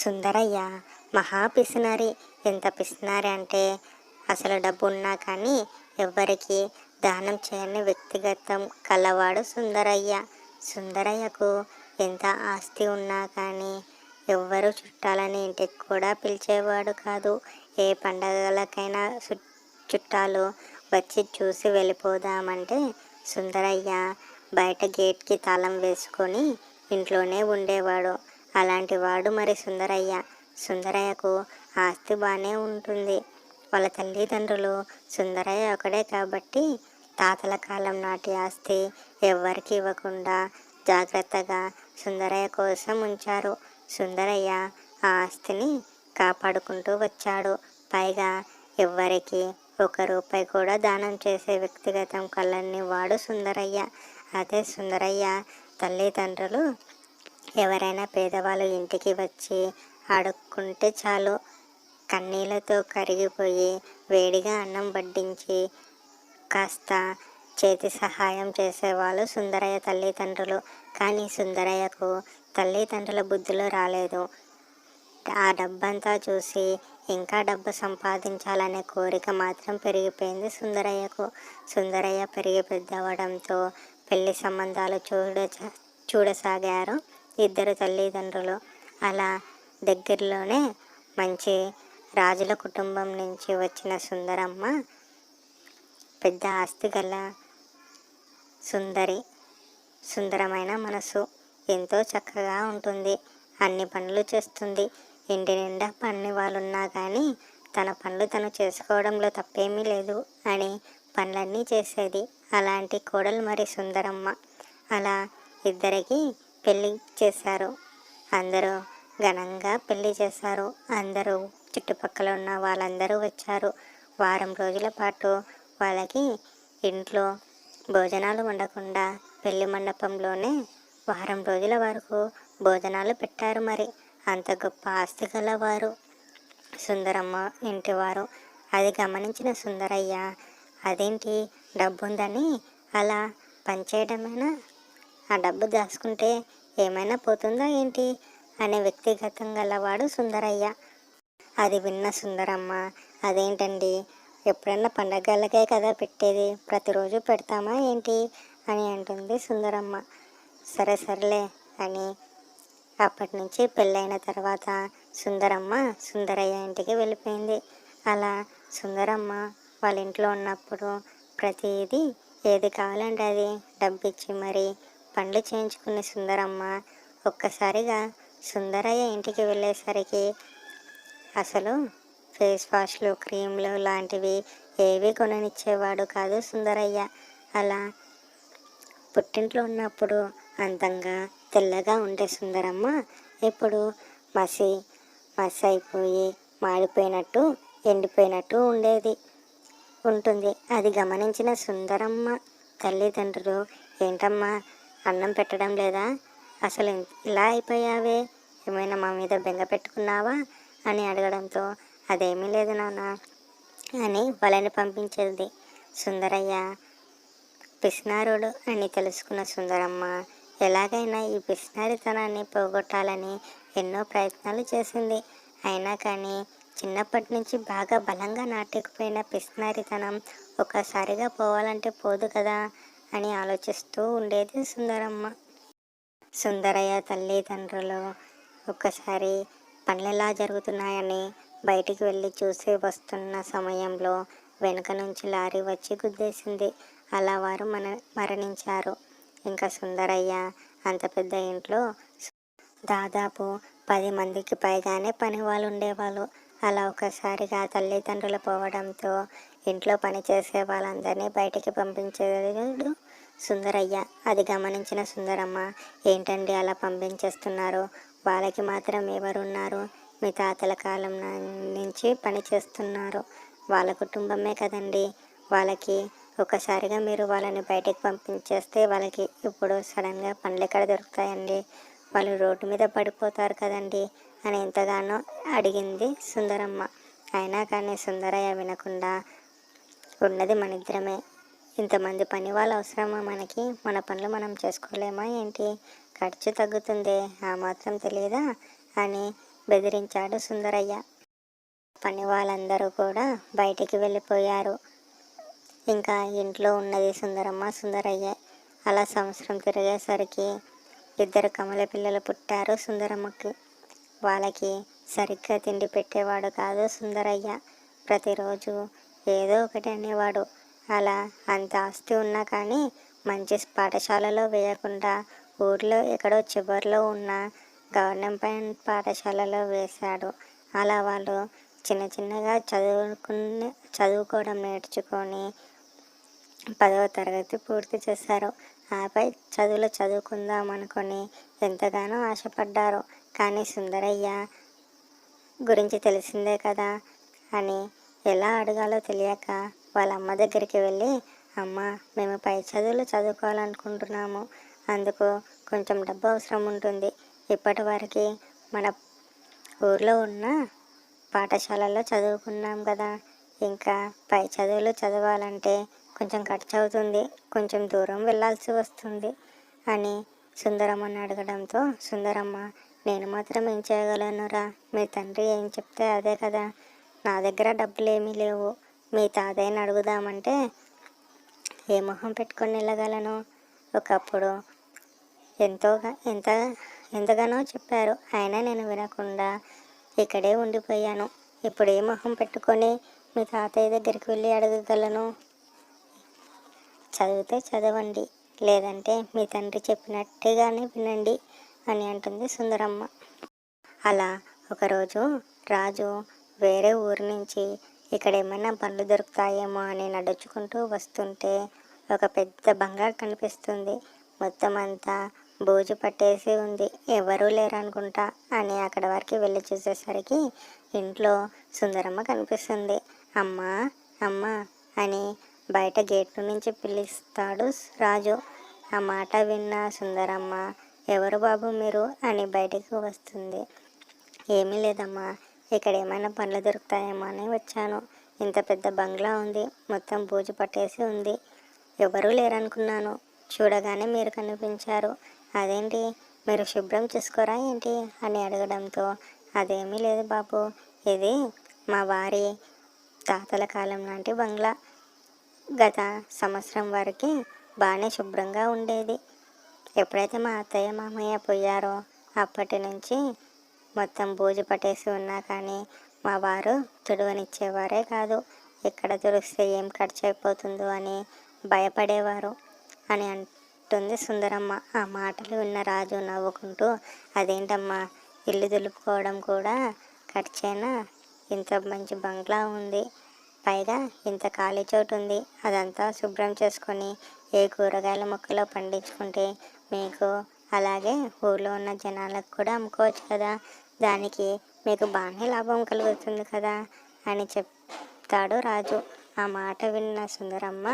సుందరయ్య మహా పిసినారి. ఎంత పిసినారి అంటే అసలు డబ్బు ఉన్నా కానీ ఎవ్వరికి దానం చేయని వ్యక్తిగతం కలవాడు సుందరయ్య. సుందరయ్యకు ఎంత ఆస్తి ఉన్నా కానీ ఎవ్వరు చుట్టాలని ఇంటికి కూడా పిలిచేవాడు కాదు. ఏ పండగలకైనా చుట్టాలు వచ్చి చూసి వెళ్ళిపోదామంటే సుందరయ్య బయట గేట్కి తాళం వేసుకొని ఇంట్లోనే ఉండేవాడు. అలాంటి వాడు మరి సుందరయ్య. సుందరయ్యకు ఆస్తి బాగానే ఉంటుంది. వాళ్ళ తల్లిదండ్రులు సుందరయ్య ఒకడే కాబట్టి తాతల కాలం నాటి ఆస్తి ఎవ్వరికి ఇవ్వకుండా జాగ్రత్తగా సుందరయ్య కోసం ఉంచారు. సుందరయ్య ఆ ఆస్తిని కాపాడుకుంటూ వచ్చాడు. పైగా ఎవ్వరికి ఒక రూపాయి కూడా దానం చేసే వ్యక్తిగతం కళ్ళని వాడు సుందరయ్య. అదే సుందరయ్య తల్లిదండ్రులు ఎవరైనా పేదవాళ్ళు ఇంటికి వచ్చి అడుక్కుంటే చాలు. కన్నీళ్ళతో కరిగిపోయి వేడిగా అన్నం వడ్డించి కాస్త చేతి సహాయం చేసేవాళ్ళు సుందరయ్య తల్లిదండ్రులు. కానీ సుందరయ్యకు తల్లిదండ్రుల బుద్ధిలో రాలేదు. ఆ డబ్బంతా చూసి ఇంకా డబ్బు సంపాదించాలనే కోరిక మాత్రం పెరిగిపోయింది సుందరయ్యకు. సుందరయ్య పెరిగి పెద్దవడంతో పెళ్ళి సంబంధాలు చూడ చూడసాగారు. ఇద్దరు తల్లిదండ్రులు అలా దగ్గరలోనే మంచి రాజుల కుటుంబం నుంచి వచ్చిన సుందరమ్మ పెద్ద ఆస్తి గల సుందరి సుందరమైన మనసు. ఎంతో చక్కగా ఉంటుంది. అన్ని పనులు చేస్తుంది. ఇంటి నిండా పని వాళ్ళున్నా కానీ తన పనులు తను చేసుకోవడంలో తప్పేమీ లేదు అని పనులన్నీ చేసేది. అలాంటి కోడలు మరి సుందరమ్మ. అలా ఇద్దరికి పెళ్ళి చేశారు. అందరూ ఘనంగా పెళ్ళి చేశారు. అందరూ చుట్టుపక్కల ఉన్న వాళ్ళందరూ వచ్చారు. వారం రోజుల పాటు వాళ్ళకి ఇంట్లో భోజనాలు ఉండకుండా పెళ్ళి మండపంలోనే వారం రోజుల వరకు భోజనాలు పెట్టారు మరి. అంత గొప్ప ఆస్తి గలవారు. సుందరమ్మ ఇంటివారు. అది గమనించిన సుందరయ్య అదేంటి? డబ్బు ఉందని అలా పనిచేయడమేనా? ఆ డబ్బు దాచుకుంటే ఏమైనా పోతుందా ఏంటి? అనే వ్యక్తిగతం గలవాడు సుందరయ్య. అది విన్న సుందరమ్మ అదేంటండి? ఎప్పుడన్నా పండగలకే కదా పెట్టేది? ప్రతిరోజు పెడతామా ఏంటి? అని అంటుంది సుందరమ్మ. సరే సర్లే అని. అప్పటి నుంచి పెళ్ళైన తర్వాత సుందరమ్మ సుందరయ్య ఇంటికి వెళ్ళిపోయింది. అలా సుందరమ్మ వాళ్ళ ఇంట్లో ఉన్నప్పుడు ప్రతిదీ ఏది కావాలంటే అది డబ్బు ఇచ్చి మరి పనులు చేయించుకునే సుందరమ్మ ఒక్కసారిగా సుందరయ్య ఇంటికి వెళ్ళేసరికి అసలు ఫేస్ వాష్లు క్రీమ్లు లాంటివి ఏవి కొననిచ్చేవాడు కాదు సుందరయ్య. అలా పుట్టింట్లో ఉన్నప్పుడు అందంగా తెల్లగా ఉండే సుందరమ్మ ఇప్పుడు మసి మసి అయిపోయి మాడిపోయినట్టు ఎండిపోయినట్టు ఉండేది ఉంటుంది. అది గమనించిన సుందరమ్మ తల్లిదండ్రులు ఏంటమ్మా అన్నం పెట్టడం లేదా? అసలు ఇలా అయిపోయావే? ఏమైనా మా మీద బెంగ పెట్టుకున్నావా? అని అడగడంతో అదేమీ లేదు నాన్న అని వలని పంపించేది. సుందరయ్య పిస్నారుడు అని తెలుసుకున్న సుందరమ్మ ఎలాగైనా ఈ పిస్నారితనాన్ని పోగొట్టాలని ఎన్నో ప్రయత్నాలు చేసింది. అయినా కానీ చిన్నప్పటి నుంచి బాగా బలంగా నాటకపోయిన పిస్నారితనం ఒక్కసారిగా పోవాలంటే పోదు కదా? అని ఆలోచిస్తూ ఉండేది సుందరమ్మ. సుందరయ్య తల్లిదండ్రులు ఒక్కసారి పనులు ఎలా జరుగుతున్నాయని బయటికి వెళ్ళి చూసి వస్తున్న సమయంలో వెనుక నుంచి లారీ వచ్చి గుద్దేసింది. అలా వారు మన మరణించారు. ఇంకా సుందరయ్య అంత పెద్ద ఇంట్లో దాదాపు పది మందికి పైగానే పని వాళ్ళు ఉండేవాళ్ళు. అలా ఒకసారిగా తల్లిదండ్రులు పోవడంతో ఇంట్లో పని చేసే వాళ్ళందరినీ బయటికి పంపించేడు సుందరయ్య. అది గమనించిన సుందరమ్మ ఏంటండి అలా పంపించేస్తున్నారు? వాళ్ళకి మాత్రం ఎవరున్నారు? మీ తాతల కాలం నుంచి పని చేస్తున్నారు. వాళ్ళ కుటుంబమే కదండి. వాళ్ళకి ఒకసారిగా మీరు వాళ్ళని బయటకు పంపించేస్తే వాళ్ళకి ఇప్పుడు సడన్గా పనులు ఎక్కడ దొరుకుతాయండి? వాళ్ళు రోడ్డు మీద పడిపోతారు కదండి అని ఎంతగానో అడిగింది సుందరమ్మ. అయినా కానీ సుందరయ్య వినకుండా ఉన్నది మన ఇద్దరమే. ఇంతమంది పని వాళ్ళు అవసరమా మనకి? మన పనులు మనం చేసుకోలేమా ఏంటి? ఖర్చు తగ్గుతుంది ఆ మాత్రం తెలియదా? అని బెదిరించాడు సుందరయ్య. పని వాళ్ళందరూ కూడా బయటికి వెళ్ళిపోయారు. ఇంకా ఇంట్లో ఉన్నది సుందరమ్మ సుందరయ్య. అలా సంవత్సరం తిరిగేసరికి ఇద్దరు కమల పిల్లలు పుట్టారు సుందరమ్మకి. వాళ్ళకి సరిగ్గా తిండి పెట్టేవాడు కాదు సుందరయ్య. ప్రతిరోజు ఏదో ఒకటి అనేవాడు. అలా అంత ఆస్తి ఉన్నా కానీ మంచి పాఠశాలలో వేయకుండా ఊర్లో ఎక్కడో చివరిలో ఉన్న గవర్నమెంట్ పాఠశాలలో వేశాడు. అలా వాళ్ళు చిన్న చిన్నగా చదువుకునే చదువుకోవడం నేర్చుకొని పదవ తరగతి పూర్తి చేశారు. ఆపై చదువులు చదువుకుందాం అనుకొని ఎంతగానో ఆశపడ్డారు. కానీ సుందరయ్య గురించి తెలిసిందే కదా అని ఎలా అడగాలో తెలియక వాళ్ళ అమ్మ దగ్గరికి వెళ్ళి అమ్మ మేము పై చదువులు చదువుకోవాలనుకుంటున్నాము. అందుకు కొంచెం డబ్బు అవసరం ఉంటుంది. ఇప్పటి వరకు మన ఊర్లో ఉన్న పాఠశాలలో చదువుకున్నాం కదా. ఇంకా పై చదువులు చదవాలంటే కొంచెం ఖర్చు అవుతుంది కొంచెం దూరం వెళ్ళాల్సి వస్తుంది. అని సుందరమ్మని అడగడంతో సుందరమ్మ నేను మాత్రం ఏం చేయగలనురా? మీ తండ్రి ఏం చెప్తే అదే కదా. నా దగ్గర డబ్బులు ఏమీ లేవు. మీ తాతయ్యని అడుగుదామంటే ఏ మొహం పెట్టుకొని వెళ్ళగలను ఒకప్పుడు ఎంతోగా ఎంత ఎంతగానో చెప్పారు. అయినా నేను వినకుండా ఇక్కడే ఉండిపోయాను. ఇప్పుడు ఏ మొహం పెట్టుకొని మీ తాతయ్య దగ్గరికి వెళ్ళి అడగగలను? చదివితే చదవండి. లేదంటే మీ తండ్రి చెప్పినట్టుగానే వినండి అని అంటుంది సుందరమ్మ. అలా ఒకరోజు రాజు వేరే ఊరు నుంచి ఇక్కడ ఏమైనా పనులు దొరుకుతాయేమో అని నడుచుకుంటూ వస్తుంటే ఒక పెద్ద బంగారు కనిపిస్తుంది. మొత్తం అంతా బూజు పట్టేసి ఉంది. ఎవరూ లేరనుకుంటా అని అక్కడ వరకు వెళ్ళి చూసేసరికి ఇంట్లో సుందరమ్మ కనిపిస్తుంది. అమ్మా అమ్మా అని బయట గేట్ నుంచి పిలుస్తాడు రాజు. ఆ మాట విన్న సుందరమ్మ ఎవరు బాబు మీరు? అని బయటికి వస్తుంది. ఏమీ లేదమ్మా ఇక్కడ ఏమైనా పనులు దొరుకుతాయేమో అని వచ్చాను. ఇంత పెద్ద బంగ్లా ఉంది. మొత్తం బూజు పట్టేసి ఉంది. ఎవరూ లేరనుకున్నాను. చూడగానే మీరు కనిపించారు. అదేంటి? మీరు శుభ్రం చేసుకోరా ఏంటి? అని అడగడంతో అదేమీ లేదు బాబు. ఇది మా వారి తాతల కాలం లాంటి బంగ్లా. గత సంవత్సరం వరకు బాగానే శుభ్రంగా ఉండేది. ఎప్పుడైతే మా అత్తయ్య మామయ్య పోయారో అప్పటి నుంచి మొత్తం బూజు పట్టేసి ఉన్నా కానీ మా వారు తుడవనిచ్చేవారే కాదు. ఎక్కడ తుడిస్తే ఏం ఖర్చు అయిపోతుందో అని భయపడేవారు అని అంటుంది సుందరమ్మ. ఆ మాటలు విన్న రాజు నవ్వుకుంటూ అదేంటమ్మా ఇల్లు దులుపుకోవడం కూడా ఖర్చేనా ఇంత మంచి బంగ్లా ఉంది. పైగా ఇంత ఖాళీ చోటు ఉంది. అదంతా శుభ్రం చేసుకొని ఏ కూరగాయల మొక్కలో పండించుకుంటే మీకు అలాగే ఊళ్ళో ఉన్న జనాలకు కూడా అమ్ముకోవచ్చు కదా. దానికి మీకు బాగానే లాభం కలుగుతుంది కదా అని చెప్తాడు రాజు. ఆ మాట విన్న సుందరమ్మ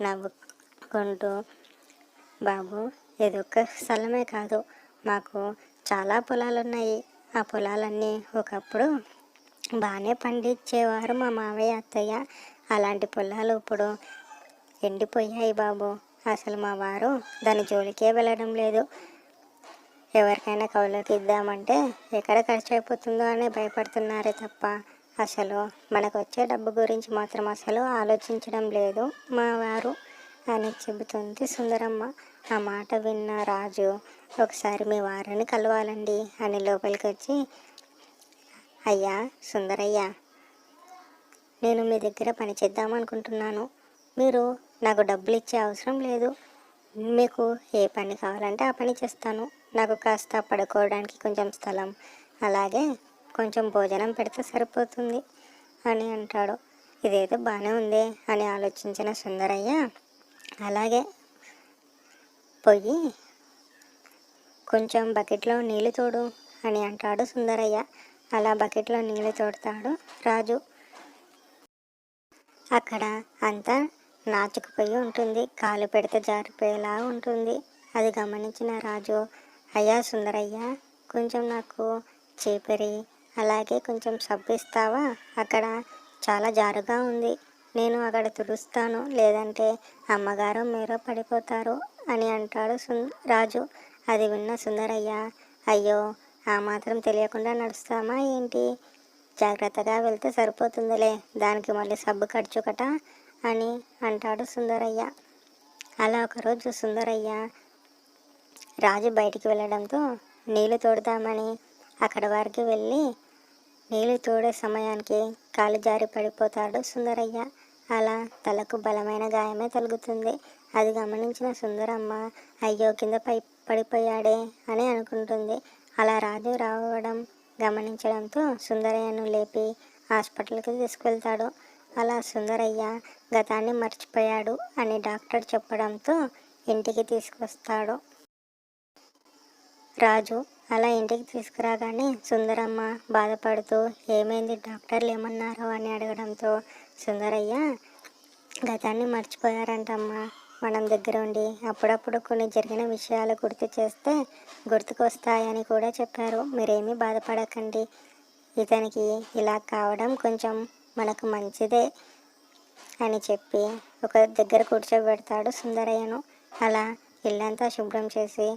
నవ్వుకుంటూ బాబు ఇదొక్క స్థలమే కాదు. మాకు చాలా పొలాలు ఉన్నాయి ఆ పొలాలన్నీ ఒకప్పుడు బాగానే పండించేవారు మా మావయ్య అత్తయ్య. అలాంటి పొలాలు ఇప్పుడు ఎండిపోయాయి బాబు. అసలు మా వారు దాని జోలికే వెళ్ళడం లేదు. ఎవరికైనా కౌలుకి ఇద్దామంటే ఎక్కడ ఖర్చు అయిపోతుందో అని భయపడుతున్నారే తప్ప అసలు మనకు వచ్చే డబ్బు గురించి మాత్రం అసలు ఆలోచించడం లేదు మా వారు అని చెబుతుంది సుందరమ్మ. ఆ మాట విన్న రాజు ఒకసారి మీ వారిని కలవాలండి అని లోపలికి వచ్చి అయ్యా సుందరయ్య నేను మీ దగ్గర పని చేద్దాం అనుకుంటున్నాను. మీరు నాకు డబ్బులు ఇచ్చే అవసరం లేదు. మీకు ఏ పని కావాలంటే ఆ పని చేస్తాను. నాకు కాస్త పడుకోవడానికి కొంచెం స్థలం అలాగే కొంచెం భోజనం పెడితే సరిపోతుంది అని అంటాడు. ఇదేదో బాగానే ఉంది అని ఆలోచించిన సుందరయ్య అలాగే పొయ్యి కొంచెం బకెట్లో నీళ్ళు తోడు అని అంటాడు సుందరయ్య. అలా బకెట్లో నీళ్ళు తోడతాడు రాజు. అక్కడ అంతా నాచుకుపోయి ఉంటుంది కాలు పెడితే జారిపోయేలా ఉంటుంది. అది గమనించిన రాజు అయ్యా సుందరయ్య కొంచెం నాకు చేపరి అలాగే కొంచెం సబ్బు ఇస్తావా అక్కడ చాలా జారుగా ఉంది. నేను అక్కడ తుడుస్తాను లేదంటే అమ్మగారు మీరు పడిపోతారు అని అంటాడు సుం రాజు. అది విన్న సుందరయ్య అయ్యో ఆ మాత్రం తెలియకుండా నడుస్తామా ఏంటి? జాగ్రత్తగా వెళ్తే సరిపోతుందిలే దానికి మళ్ళీ సబ్బు ఖర్చు కట అని అంటాడు సుందరయ్య. అలా ఒకరోజు సుందరయ్య రాజు బయటికి వెళ్ళడంతో నీళ్ళు తోడదామని అక్కడ వరకు వెళ్ళి నీళ్ళు తోడే సమయానికి కాలు జారి పడిపోతాడు సుందరయ్య. అలా తలకు బలమైన గాయమే తలుగుతుంది. అది గమనించిన సుందరమ్మ అయ్యో కింద పై పడిపోయాడే అని అనుకుంటుంది. అలా రాజు రావడం గమనించడంతో సుందరయ్యను లేపి హాస్పిటల్కి తీసుకెళ్తాడు. అలా సుందరయ్య గతాన్ని మర్చిపోయాడు అని డాక్టర్ చెప్పడంతో ఇంటికి తీసుకొస్తాడు. రాజు అలా ఇంటికి తీసుకురాగానే సుందరమ్మ బాధపడుతూ ఏమైంది? డాక్టర్లు ఏమన్నారు అని అడగడంతో సుందరయ్య గతాన్ని మర్చిపోయారంటమ్మా. మనం దగ్గర ఉండి అప్పుడప్పుడు కొన్ని జరిగిన విషయాలు గుర్తు చేస్తే గుర్తుకొస్తాయని కూడా చెప్పారు. మీరేమీ బాధపడకండి. ఇతనికి ఇలా కావడం కొంచెం మనకు మంచిదే అని చెప్పి ఒక దగ్గర కూర్చోబెడతాడు సుందరయ్యను. అలా ఇల్లంతా శుభ్రం చేసి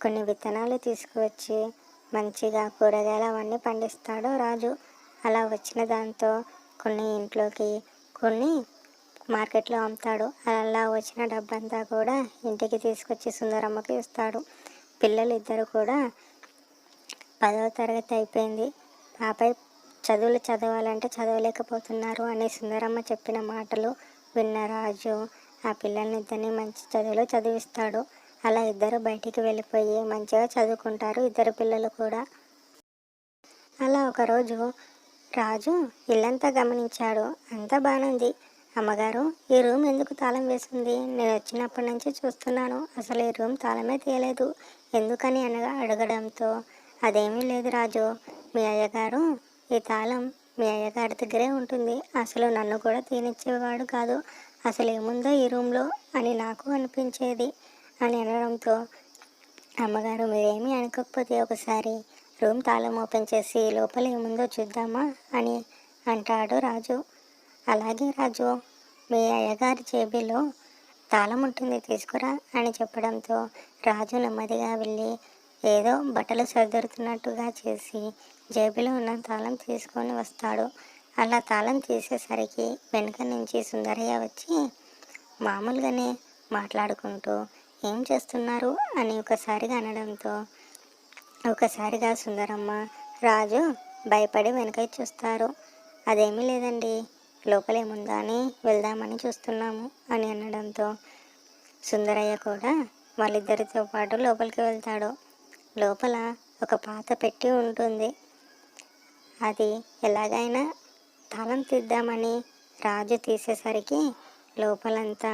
కొన్ని విత్తనాలు తీసుకువచ్చి మంచిగా కూరగాయలు అవన్నీ పండిస్తాడు రాజు. అలా వచ్చిన దాంతో కొన్ని ఇంట్లోకి కొన్ని మార్కెట్లో అమ్ముతాడు. అలా వచ్చిన డబ్బంతా కూడా ఇంటికి తీసుకొచ్చి సుందరమ్మకి ఇస్తాడు. పిల్లలు ఇద్దరు కూడా పదవ తరగతి అయిపోయింది. ఆపై చదువులు చదవాలంటే చదవలేకపోతున్నారు అని సుందరమ్మ చెప్పిన మాటలు విన్న రాజు ఆ పిల్లల్ని ఇద్దరిని మంచి చదువులో చదివిస్తాడు. అలా ఇద్దరు బయటికి వెళ్ళిపోయి మంచిగా చదువుకుంటారు ఇద్దరు పిల్లలు కూడా. అలా ఒకరోజు రాజు ఇల్లంతా గమనించాడు. అంతా బాగుంది. అమ్మగారు ఈ రూమ్ ఎందుకు తాళం వేసింది? నేను వచ్చినప్పటి నుంచి చూస్తున్నాను. అసలు ఈ రూమ్ తాళమే తీయలేదు. ఎందుకని అనగా అడగడంతో. అదేమీ లేదు రాజు. మీ అయ్యగారు ఈ తాళం మీ అయ్యగారి దగ్గరే ఉంటుంది. అసలు నన్ను కూడా తీనిచ్చేవాడు కాదు. అసలు ఏముందో ఈ రూమ్లో అని నాకు అనిపించేది. అని అనడంతో అమ్మగారు మీరేమీ అనుకోకపోతే ఒకసారి రూమ్ తాళం ఓపెన్ చేసి లోపల ఏముందో చూద్దామా? అని అంటాడు రాజు. అలాగే రాజు మీ అయ్యగారి జేబీలో తాళం ఉంటుంది తీసుకురా అని చెప్పడంతో రాజు నెమ్మదిగా వెళ్ళి ఏదో బట్టలు సర్దుతున్నట్టుగా చేసి జేబులో ఉన్న తాళం తీసుకొని వస్తాడు. అలా తాళం తీసేసరికి వెనుక నుంచి సుందరయ్య వచ్చి మామూలుగానే మాట్లాడుకుంటూ ఏం చేస్తున్నారు? అని ఒకసారిగా అనడంతో ఒకసారిగా సుందరమ్మ రాజు భయపడి వెనక చూస్తారు. అదేమీ లేదండి లోపలేముందా అని వెళ్దామని చూస్తున్నాము అని అనడంతో సుందరయ్య కూడా వాళ్ళిద్దరితో పాటు లోపలికి వెళ్తాడు. లోపల ఒక పాత పెట్టి ఉంటుంది. అది ఎలాగైనా తాళం తీద్దామని రాజు తీసేసరికి లోపలంతా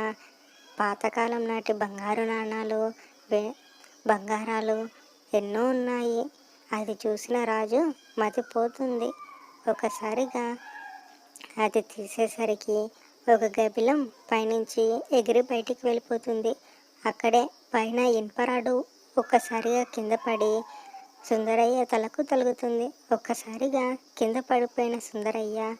పాతకాలం నాటి బంగారు నాణాలు బంగారాలు ఎన్నో ఉన్నాయి. అది చూసిన రాజు మతిపోతుంది. ఒకసారిగా అది తీసేసరికి ఒక గబిలం పైనుంచి ఎగిరి బయటికి వెళ్ళిపోతుంది. అక్కడే పైన ఇన్పరాడు ఒక్కసారిగా కింద పడి సుందరయ్య తలకు తలుగుతుంది. ఒక్కసారిగా కింద పడిపోయిన సుందరయ్య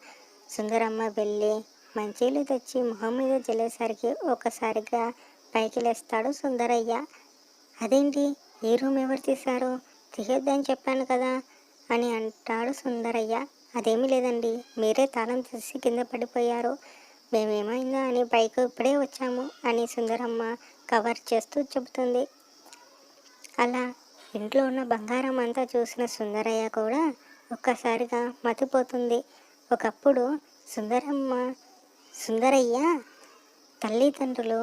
సుందరమ్మ వెళ్ళి మంచీలు తెచ్చి మొహం మీద జల్లేసరికి ఒకసారిగా పైకి లేస్తాడు సుందరయ్య. అదేంటి? ఈ రూమ్ ఎవరు తీశారు? తీయొద్దని చెప్పాను కదా అని అంటాడు సుందరయ్య. అదేమీ లేదండి. మీరే తాళం తీసి కింద పడిపోయారు. మేమేమైందా అని పైకి ఇప్పుడే వచ్చాము అని సుందరమ్మ కవర్ చేస్తూ చెబుతుంది. అలా ఇంట్లో ఉన్న బంగారం అంతా చూసిన సుందరయ్య కూడా ఒక్కసారిగా మతిపోతుంది. ఒకప్పుడు సుందరమ్మ సుందరయ్య తల్లిదండ్రులు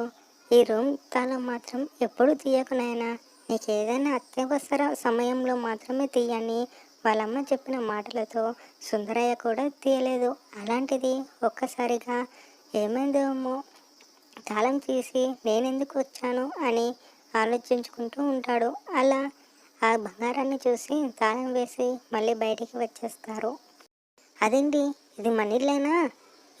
ఈ రూమ్ తాళం మాత్రం ఎప్పుడు తీయకునైనా నీకు ఏదైనా అత్యవసర సమయంలో మాత్రమే తీయని వాళ్ళమ్మ చెప్పిన మాటలతో సుందరయ్య కూడా తీయలేదు. అలాంటిది ఒక్కసారిగా ఏమైందేమో తాళం తీసి నేనెందుకు వచ్చాను? అని ఆలోచించుకుంటూ ఉంటాడు. అలా ఆ బంగారాన్ని చూసి తాళం వేసి మళ్ళీ బయటికి వచ్చేస్తారు. అదేంటి? ఇది మనీలేనా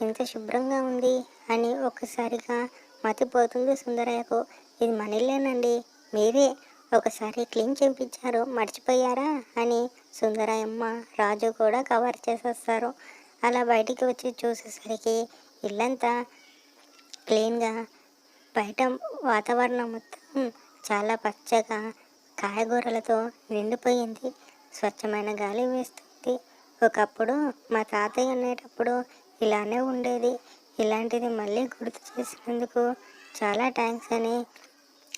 ఇంత శుభ్రంగా ఉంది అని ఒక్కసారిగా మతిపోతుంది సుందరయ్యకు. ఇది మనీలేనండి మీరే ఒకసారి క్లీన్ చేయించారు మర్చిపోయారా అని సుందరయ్యమ్మ రాజు కూడా కవర్ చేసేస్తారు. అలా బయటికి వచ్చి చూసేసరికి ఇల్లంతా క్లీన్గా బయట వాతావరణం మొత్తం చాలా పచ్చగా కాయగూరలతో నిండిపోయింది. స్వచ్ఛమైన గాలి వేస్తుంది. ఒకప్పుడు మా తాతయ్య ఉండేటప్పుడు ఇలానే ఉండేది. ఇలాంటిది మళ్ళీ గుర్తు చేసినందుకు చాలా థ్యాంక్స్ అని.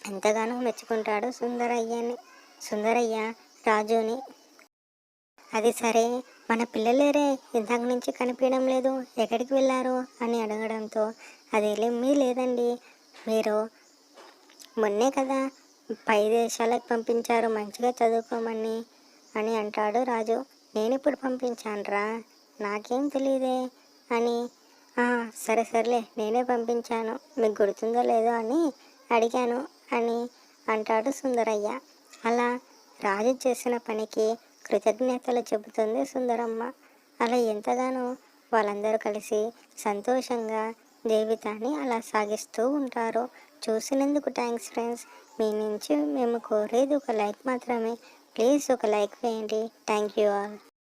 ఎంతగానో మెచ్చుకుంటాడు సుందరయ్యని సుందరయ్య రాజుని. అది సరే మన పిల్లలేరే ఇందాక నుంచి కనిపించడం లేదు. ఎక్కడికి వెళ్ళారు అని అడగడంతో అది మీ లేదండి. మీరు మొన్నే కదా పై దేశాలకు పంపించారు మంచిగా చదువుకోమని అని అంటాడు రాజు. నేను ఇప్పుడు పంపించానురా. నాకేం తెలియదే. అని సరే సర్లే నేనే పంపించాను. మీకు గుర్తుందో లేదో అని అడిగాను అని అంటాడు సుందరయ్య. అలా రాజు చేసిన పనికి కృతజ్ఞతలు చెబుతుంది సుందరమ్మ. అలా ఎంతగానో వాళ్ళందరూ కలిసి సంతోషంగా జీవితాన్ని అలా సాగిస్తూ ఉంటారు. చూసినందుకు థ్యాంక్స్ ఫ్రెండ్స్. మీ నుంచి మేము కోరేది ఒక లైక్ మాత్రమే. ప్లీజ్ ఒక లైక్ వేయండి. Thank you all.